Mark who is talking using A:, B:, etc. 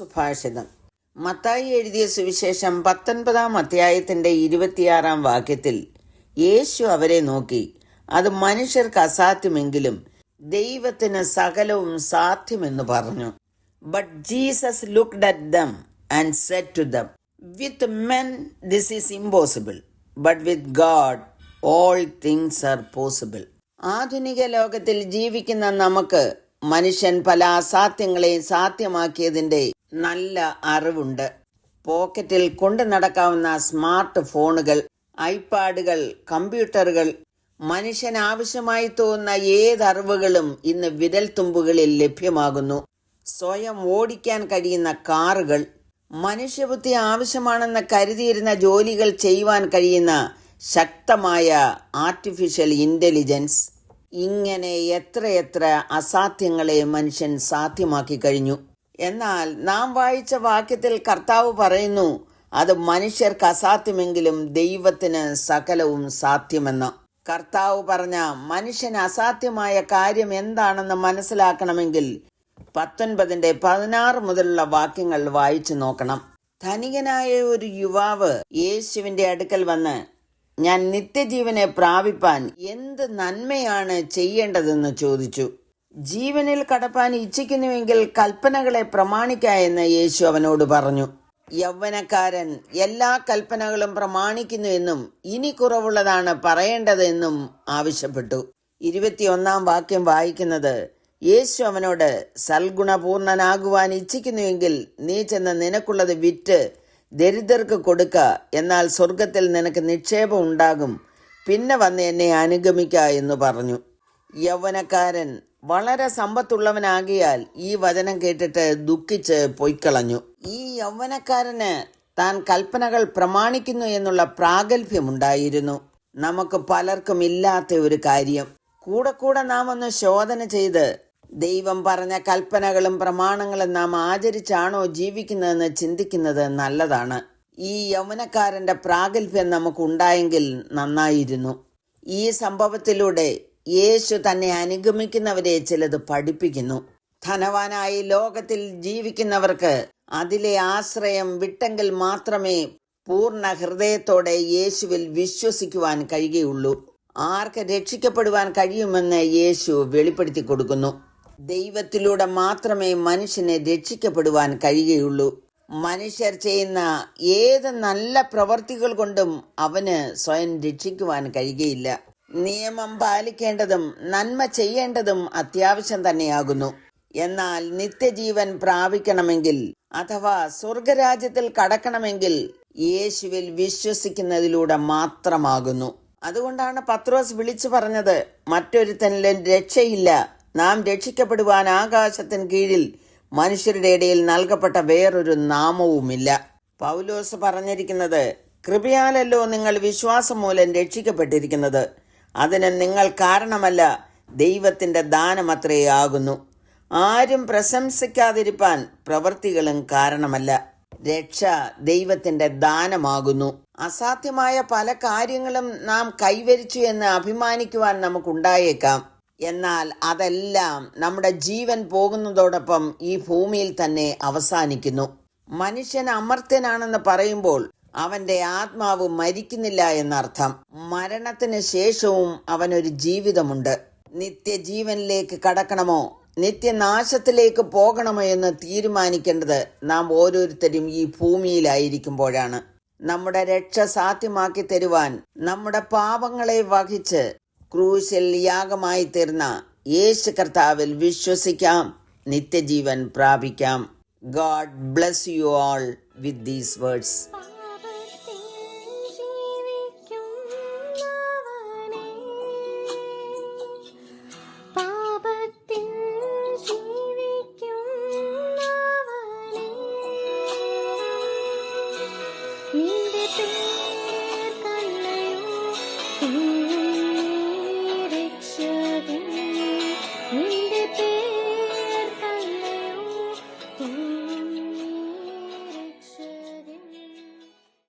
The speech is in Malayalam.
A: സുഭാഷിതം. മത്തായി എഴുതിയ സുവിശേഷം പത്തൊൻപതാം അധ്യായത്തിന്റെ ഇരുപത്തിയാറാം വാക്യത്തിൽ യേശു അവരെ നോക്കി. അത് മനുഷ്യർക്ക് അസാധ്യമെങ്കിലും ദൈവത്തിന് സകലവും സാധ്യമെന്ന് പറഞ്ഞു. But Jesus looked at them and said to them with men this is impossible but with God all things are possible ആധുനിക ലോകത്തിൽ ജീവിക്കുന്ന നമുക്ക് മനുഷ്യൻ പല അസാധ്യങ്ങളെയും സാധ്യമാക്കിയതിന്റെ നല്ല അറിവുണ്ട്. പോക്കറ്റിൽ കൊണ്ടു നടക്കാവുന്ന സ്മാർട്ട് ഫോണുകൾ ഐപാഡുകൾ കമ്പ്യൂട്ടറുകൾ മനുഷ്യൻ ആവശ്യമായി തോന്നുന്ന ഏത് അറിവുകളും ഇന്ന് വിരൽത്തുമ്പുകളിൽ ലഭ്യമാകുന്നു. സ്വയം ഓടിക്കാൻ കഴിയുന്ന കാറുകൾ മനുഷ്യബുദ്ധി ആവശ്യമാണെന്ന് കരുതിയിരുന്ന ജോലികൾ ചെയ്യുവാൻ കഴിയുന്ന ശക്തമായ ആർട്ടിഫിഷ്യൽ ഇന്റലിജൻസ് ഇങ്ങനെ എത്രയെത്ര അസാധ്യങ്ങളെ മനുഷ്യൻ സാധ്യമാക്കി കഴിഞ്ഞു. എന്നാൽ നാം വായിച്ച വാക്യത്തിൽ കർത്താവ് പറയുന്നു അത് മനുഷ്യർക്ക് അസാധ്യമെങ്കിലും ദൈവത്തിന് സകലവും സാധ്യമെന്ന്. കർത്താവ് പറഞ്ഞ മനുഷ്യന് അസാധ്യമായ കാര്യം എന്താണെന്ന് മനസ്സിലാക്കണമെങ്കിൽ പത്തൊൻപതിന്റെ പതിനാറ് മുതലുള്ള വാക്യങ്ങൾ വായിച്ചു നോക്കണം. ധനികനായ ഒരു യുവാവ് യേശുവിന്റെ അടുക്കൽ വന്ന് ഞാൻ നിത്യജീവനെ പ്രാപിപ്പാൻ എന്ത് നന്മയാണ് ചെയ്യേണ്ടതെന്ന് ചോദിച്ചു. ജീവനിൽ കടപ്പാൻ ഇച്ഛിക്കുന്നുവെങ്കിൽ കൽപ്പനകളെ പ്രമാണിക്ക എന്ന് യേശു അവനോട് പറഞ്ഞു. യൗവനക്കാരൻ എല്ലാ കൽപ്പനകളും പ്രമാണിക്കുന്നു എന്നും ഇനി കുറവുള്ളതാണ് പറയേണ്ടതെന്നും ആവശ്യപ്പെട്ടു. ഇരുപത്തിയൊന്നാം വാക്യം വായിക്കുന്നത് യേശു അവനോട് സൽഗുണപൂർണനാകുവാൻ ഇച്ഛിക്കുന്നുവെങ്കിൽ നീ ചെന്ന് നിനക്കുള്ളത് വിറ്റ് ദരിദ്രർക്ക് കൊടുക്ക എന്നാൽ സ്വർഗത്തിൽ നിനക്ക് നിക്ഷേപം ഉണ്ടാകും. പിന്നെ വന്ന് എന്നെ അനുഗമിക്ക എന്ന് പറഞ്ഞു. യൗവനക്കാരൻ വളരെ സമ്പത്തുള്ളവനാകിയാൽ ഈ വചനം കേട്ടിട്ട് ദുഃഖിച്ച് പൊയ്ക്കളഞ്ഞു. ഈ യൗവനക്കാരന് താൻ കൽപ്പനകൾ പ്രമാണിക്കുന്നു എന്നുള്ള പ്രാഗൽഭ്യമുണ്ടായിരുന്നു. നമുക്ക് പലർക്കും ഇല്ലാത്ത ഒരു കാര്യം. കൂടെ കൂടെ നാം ഒന്ന് ശോധന ചെയ്ത് ദൈവം പറഞ്ഞ കൽപ്പനകളും പ്രമാണങ്ങളും നാം ആചരിച്ചാണോ ജീവിക്കുന്നതെന്ന് ചിന്തിക്കുന്നത് നല്ലതാണ്. ഈ യൗവനക്കാരന്റെ പ്രാഗൽഭ്യം നമുക്കുണ്ടായെങ്കിൽ നന്നായിരുന്നു. ഈ സംഭവത്തിലൂടെ യേശു തന്നെ അനുഗമിക്കുന്നവരെ ചിലത് പഠിപ്പിക്കുന്നു. ധനവാനായി ലോകത്തിൽ ജീവിക്കുന്നവർക്ക് അതിലെ ആശ്രയം വിട്ടെങ്കിൽ മാത്രമേ പൂർണ ഹൃദയത്തോടെ യേശുവിൽ വിശ്വസിക്കുവാൻ കഴിയുകയുള്ളൂ. ആർക്ക് രക്ഷിക്കപ്പെടുവാൻ കഴിയുമെന്ന് യേശു വെളിപ്പെടുത്തി കൊടുക്കുന്നു. ദൈവത്തിലൂടെ മാത്രമേ മനുഷ്യനെ രക്ഷിക്കപ്പെടുവാൻ കഴിയുകയുള്ളൂ. മനുഷ്യർ ചെയ്യുന്ന ഏത് നല്ല പ്രവർത്തികൾ കൊണ്ടും അവന് സ്വയം രക്ഷിക്കുവാൻ കഴിയുകയില്ല. നിയമം പാലിക്കേണ്ടതും നന്മ ചെയ്യേണ്ടതും അത്യാവശ്യം തന്നെയാകുന്നു. എന്നാൽ നിത്യജീവൻ പ്രാപിക്കണമെങ്കിൽ അഥവാ സ്വർഗരാജ്യത്തിൽ കടക്കണമെങ്കിൽ യേശുവിൽ വിശ്വസിക്കുന്നതിലൂടെ മാത്രമാകുന്നു. അതുകൊണ്ടാണ് പത്രോസ് വിളിച്ചു പറഞ്ഞത് മറ്റൊരുത്തനിലും രക്ഷയില്ല. നാം രക്ഷിക്കപ്പെടുവാൻ ആകാശത്തിന് കീഴിൽ മനുഷ്യരുടെ ഇടയിൽ നൽകപ്പെട്ട വേറൊരു നാമവുമില്ല. പൗലോസ് പറഞ്ഞിരിക്കുന്നത് കൃപയാലല്ലോ നിങ്ങൾ വിശ്വാസം മൂലം രക്ഷിക്കപ്പെട്ടിരിക്കുന്നത്. അതിന് നിങ്ങൾ കാരണമല്ല ദൈവത്തിന്റെ ദാനമത്രേ ആകുന്നു. ആരും പ്രശംസിക്കാതിരിപ്പാൻ പ്രവൃത്തികളും കാരണമല്ല. രക്ഷ ദൈവത്തിന്റെ ദാനമാകുന്നു. അസാധ്യമായ പല കാര്യങ്ങളും നാം കൈവരിച്ചു എന്ന് അഭിമാനിക്കുവാൻ നമുക്കുണ്ടായേക്കാം. എന്നാൽ അതെല്ലാം നമ്മുടെ ജീവൻ പോകുന്നതോടൊപ്പം ഈ ഭൂമിയിൽ തന്നെ അവസാനിക്കുന്നു. മനുഷ്യൻ അമർത്യനാണെന്ന് പറയുമ്പോൾ അവന്റെ ആത്മാവ് മരിക്കുന്നില്ല എന്നർത്ഥം. മരണത്തിന് ശേഷവും അവനൊരു ജീവിതമുണ്ട്. നിത്യജീവനിലേക്ക് കടക്കണമോ? നിത്യനാശത്തിലേക്ക് പോകണമോ എന്ന് തീരുമാനിക്കേണ്ടത് നാം ഓരോരുത്തരും ഈ ഭൂമിയിലായിരിക്കുമ്പോഴാണ്. നമ്മുടെ രക്ഷ സാധ്യമാക്കി തരുവാൻ നമ്മുടെ പാപങ്ങളെ വഹിച്ച് ക്രൂശിൽ യാഗമായി തീർന്ന യേശു കർത്താവിൽ വിശ്വസിക്കാം. നിത്യജീവൻ പ്രാപിക്കാം. God bless you all with these words.